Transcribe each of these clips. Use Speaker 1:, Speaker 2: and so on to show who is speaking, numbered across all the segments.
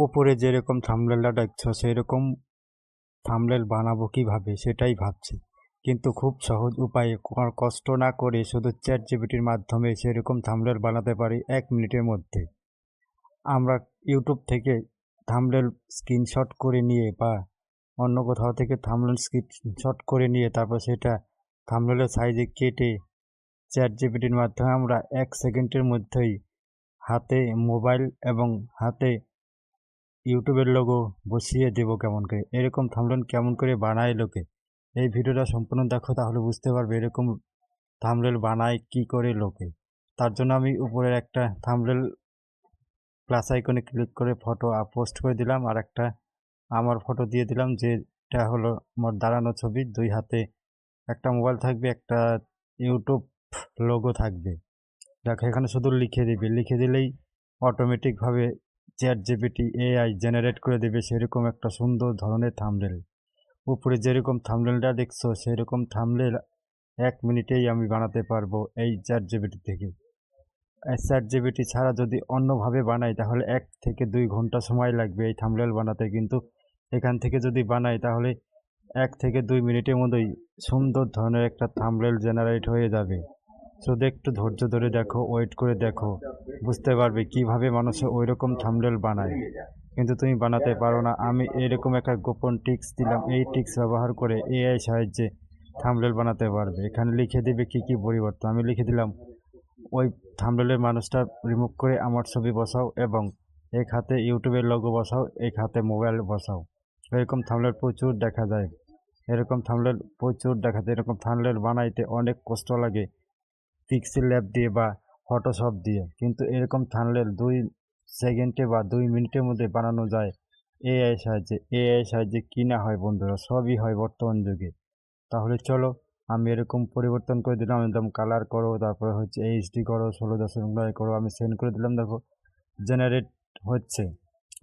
Speaker 1: ওপরে যেরকম থাম্বনেলটা দেখছ, সেরকম থামলেল বানাবো কীভাবে সেটাই ভাবছি। কিন্তু খুব সহজ উপায়ে কষ্ট না করে শুধু চ্যাট জিবিটির মাধ্যমে সেরকম থামলেল বানাতে পারি এক মিনিটের মধ্যে। আমরা ইউটিউব থেকে থাম্বনেল স্ক্রিনশট করে নিয়ে বা অন্য কোথাও থেকে থাম্বনেল স্ক্রিনশট করে নিয়ে তারপর সেটা থামলেলের সাইজে কেটে চ্যাট জিবিটির মাধ্যমে আমরা এক সেকেন্ডের মধ্যেই হাতে মোবাইল এবং হাতে ইউটিউবের লোগো বসিয়ে দেবো কেমন করে? এরকম থামলেন কেমন করে বানায় লোকে? এই ভিডিওটা সম্পূর্ণ দেখো, তাহলে বুঝতে পারবে এরকম থামলেল বানায় কি করে লোকে। তার জন্য আমি উপরের একটা থামলেল প্লাস আইকনে ক্লিক করে ফটো পোস্ট করে দিলাম, আর একটা আমার ফটো দিয়ে দিলাম, যেটা হলো আমার দাঁড়ানো ছবি। দুই হাতে একটা মোবাইল থাকবে, একটা ইউটিউব লোগো থাকবে। দেখো, এখানে শুধু লিখে দিবে। লিখে দিলেই অটোমেটিকভাবে চ্যাট জিপিটি এআই জেনারেট করে দেবে সেরকম একটা সুন্দর ধরনের থামলেল উপরে যেরকম থামলেলটা দেখছ, সেরকম থামলেল এক মিনিটেই আমি বানাতে পারব এই চ্যাট জিবিটি থেকে। চ্যাট জিবিটি ছাড়া যদি অন্যভাবে বানাই, তাহলে এক থেকে দুই ঘণ্টা সময় লাগবে এই থামলেল বানাতে। কিন্তু এখান থেকে যদি বানাই, তাহলে এক থেকে দুই মিনিটের মধ্যেই সুন্দর ধরনের একটা থামলেল জেনারেট হয়ে যাবে। শুধু একটু ধৈর্য ধরে দেখো ওয়েট করে দেখো। বুঝতে পারবে কীভাবে মানুষে ওই রকম থামলেল বানায়। কিন্তু তুমি বানাতে পারো না। আমি এরকম একটা গোপন টিক্স দিলাম। এই টিক্স ব্যবহার করে এআই সাহায্যে থামলেল বানাতে পারবে। এখানে লিখে দেবে কি কি পরিবর্তন। আমি লিখে দিলাম, ওই থামলেলের মানুষটা রিমুভ করে আমার ছবি বসাও এবং এক হাতে ইউটিউবের লগো বসাও, এক হাতে মোবাইল বসাও। এরকম থামলেল প্রচুর দেখা যায়। এরকম থামলেল প্রচুর দেখা যায় এরকম থামলেল বানাইতে অনেক কষ্ট লাগে। পিক্সেল ল্যাব দিয়ে বা ফটোশপ দিয়ে। কিন্তু এরকম থানলেল দুই সেকেন্ডে বা দুই মিনিটের মধ্যে বানানো যায় এআই সাহায্যে। এআই সাহায্যে কী না হয় বন্ধুরা? সবই হয় বর্তমান যুগে। তাহলে চলো, আমি এরকম পরিবর্তন করে দিলাম একদম কালার করো, তারপরে হচ্ছে এইচডি করো, ষোলো দশমিক নয় করো, আমি সেন্ড করে দিলাম, দেখো জেনারেট হচ্ছে।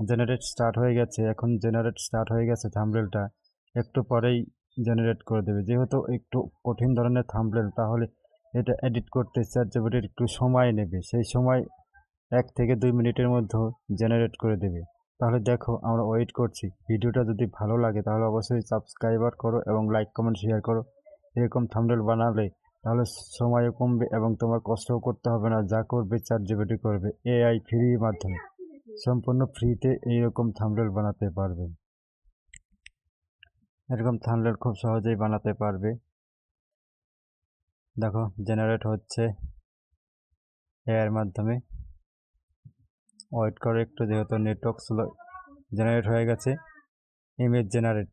Speaker 1: জেনারেট স্টার্ট হয়ে গেছে। এখন জেনারেট স্টার্ট হয়ে গেছে থামলেলটা একটু পরেই জেনারেট করে দেবে। যেহেতু একটু কঠিন ধরনের থামলেল তাহলে এটা এডিট করতে চ্যাট জিপিটির একটু সময় নেবে। সেই সময় এক থেকে দুই মিনিটের মধ্যে জেনারেট করে দেবে। তাহলে দেখো, আমরা ওয়েট করছি। ভিডিওটা যদি ভালো লাগে, তাহলে অবশ্যই সাবস্ক্রাইবার করো এবং লাইক কমেন্ট শেয়ার করো। এরকম থামডেল বানালে তাহলে সময়ও কমবে এবং তোমার কষ্টও করতে হবে না। যা করবে চ্যাট জিপিটি করবে এআই ফ্রির মাধ্যমে। সম্পূর্ণ ফ্রিতে এইরকম থামডেল বানাতে পারবে। এরকম থামডেল খুব সহজেই বানাতে পারবে। দেখো জেনারেট হচ্ছে এর মাধ্যমে। ওয়েট করে একটু, যেহেতু নেটওয়ার্ক স্লো জেনারেট হয়ে গেছে। ইমেজ জেনারেট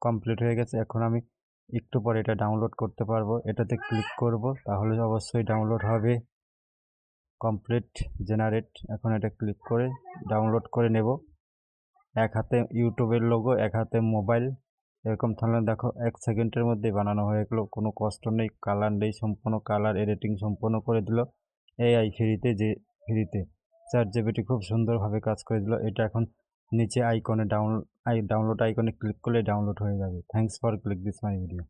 Speaker 1: কমপ্লিট হয়ে গেছে। এখন আমি একটু পরে এটা ডাউনলোড করতে পারব। এটাতে ক্লিক করব, তাহলে অবশ্যই ডাউনলোড হবে। কমপ্লিট জেনারেট এখন এটা ক্লিক করে ডাউনলোড করে নেব। এক হাতে ইউটিউবের লোগো এক হাতে মোবাইল এরকম তাহলে দেখো এক সেকেন্ডের মধ্যে বানানো হয়ে গেলো। কোনো কষ্ট নেই কালার নেই, সম্পূর্ণ কালার এডিটিং সম্পূর্ণ করে দিল এআই ফ্রিতে যে, ফ্রিতে। চার জিবিটি খুব সুন্দরভাবে কাজ করে দিল। এটা এখন নিচে আইকনে ডাউন আই ডাউনলোড আইকনে ক্লিক করলে ডাউনলোড হয়ে যাবে। Thanks for click this my video